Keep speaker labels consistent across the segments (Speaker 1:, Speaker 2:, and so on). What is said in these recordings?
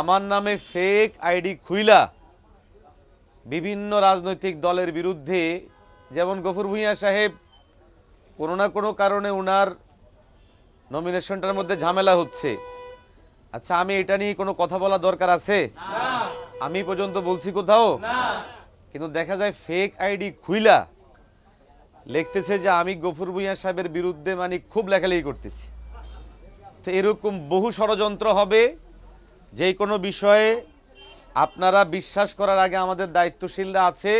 Speaker 1: আমার নামে fake ID খুইলা। বিভিন্ন রাজনৈতিক দলের বিরুদ্ধে যেমন গফুর ভূঁইয়া সাহেব কোনো না কোনো কারণে ওনার নমিনেশনটার মধ্যে ঝামেলা হচ্ছে। আচ্ছা আমি এটা নিয়ে কোনো কথা বলা দরকার আছে? আমি পর্যন্ত বলছি কোথাও? কিন্তু দেখা যায় ফেক আইডি খুইলা। লিখতেছে যে আমি গফুর ভূঁইয়া সাহেবের বিরুদ্ধে মানে খুব লেখালেখি করতেছি। তো এরকম বহু ষড়যন্ত্র হবে। যে কোনো বিষয়ে আপনারা বিশ্বাস করার আগে আমাদের দায়িত্বশীলরা আছে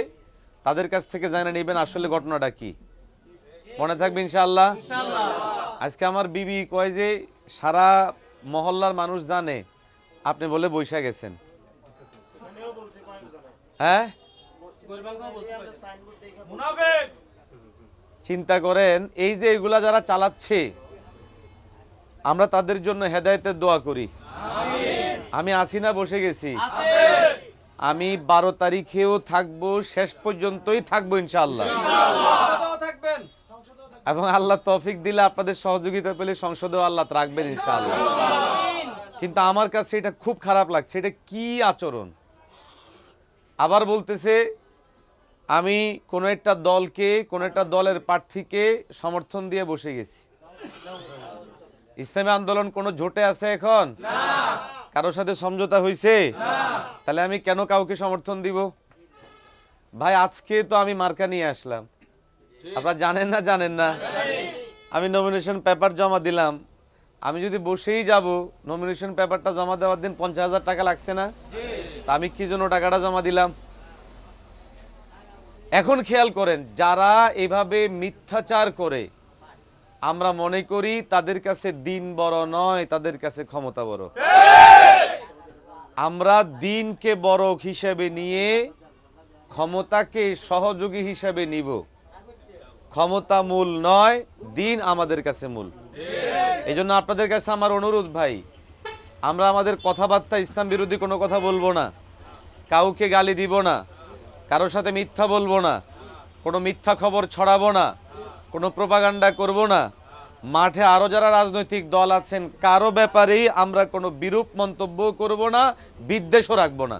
Speaker 1: তাদের কাছ থেকে জেনে নেবেন আসলে ঘটনাটা কি। মনে থাকবে ইনশাআল্লাহ? আজকে আমার বিবি কয় যে সারা মহল্লার মানুষ জানে আপনি বলে বৈশা গেছেন। হ্যাঁ? চিন্তা করেন এই যে এগুলা যারা চালাচ্ছে আমরা তাদের জন্য হেদায়েতের দোয়া করি। আমি আসি না বসে গেছি। আমি বারো তারিখেও থাকব শেষ পর্যন্তই থাকব ইনশাআল্লাহ। এবং আল্লাহ তৌফিক দিলে আপনাদের সহযোগিতা পেলে সংসদেও আল্লাহ রাখবেন ইনশাআল্লাহ। কিন্তু আমার কাছে এটা খুব খারাপ লাগছে এটা কি আচরণ? আবার বলতেছে আমি কোনো একটা দলকে কোনো একটা দলের প্রার্থীকে সমর্থন দিয়ে বসে গেছি। ইসলামী আন্দোলন কোনো ঝোটে আছে এখন? কারোর সাথে সমঝোতা হয়েছে তাহলে আমি কেন কাউকে সমর্থন দিব? ভাই, আজকে তো আমি মার্কা নিয়ে আসলাম। আপনারা জানেন না জানেন না? আমি নমিনেশন পেপার জমা দিলাম। আমি যদি বসেই যাব নমিনেশন পেপারটা জমা দেওয়ার দিন পঞ্চাশ হাজার টাকা লাগছে না? তা আমি কি জন্য টাকাটা জমা দিলাম? এখন খেয়াল করেন, যারা এভাবে মিথ্যাচার করে, আমরা মনে করি তাদের কাছে দিন বড় নয়, তাদের কাছে ক্ষমতা বড়। আমরা দিনকে বড় হিসেবে নিয়ে ক্ষমতাকে সহযোগী হিসেবে নিব। ক্ষমতা মূল নয়, দিন আমাদের কাছে মূল। এই জন্য আপনাদের কাছে আমার অনুরোধ ভাই, আমরা আমাদের কথাবার্তা, ইসলাম বিরোধী কোনো কথা বলব না। কাউকে গালি দিব না। কারোর সাথে মিথ্যা বলব না। কোনো মিথ্যা খবর ছড়াবো না। কোনো প্রপাগান্ডা করব না। মাঠে আরও যারা রাজনৈতিক দল আছেন, কারও ব্যাপারেই আমরা কোনো বিরূপ মন্তব্য করব না, বিদ্বেষও রাখব না।